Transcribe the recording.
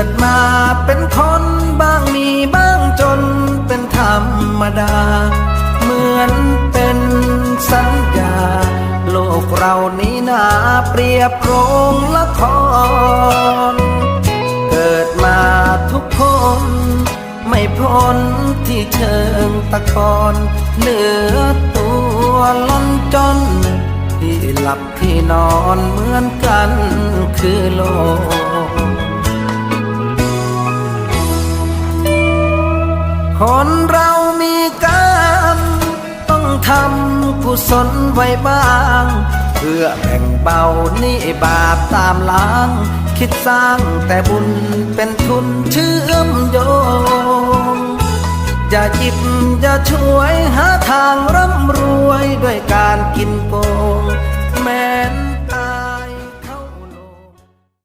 ิดมาเป็นคนบางมีบ้างจนเป็นธรรมดา เหมือนเป็นสัญญา โลกเรานี้นาเปรียบโรงละคร เกิดมาทุกคน ไม่พ้นที่เชิงตะกอนเหลือตัวล้นจนที่หลับที่นอนเหมือนกันคือโลก คนเรามีกรรมต้องทำกุศลไว้บ้าง เพื่อแบ่งเบาหนี่บาปตามล้าง คิดสร้างแต่บุญเป็นทุนเชื่อมโยงอย่าหยิบอย่าช่วยหาทางร่ำรวยด้วยการกินโกง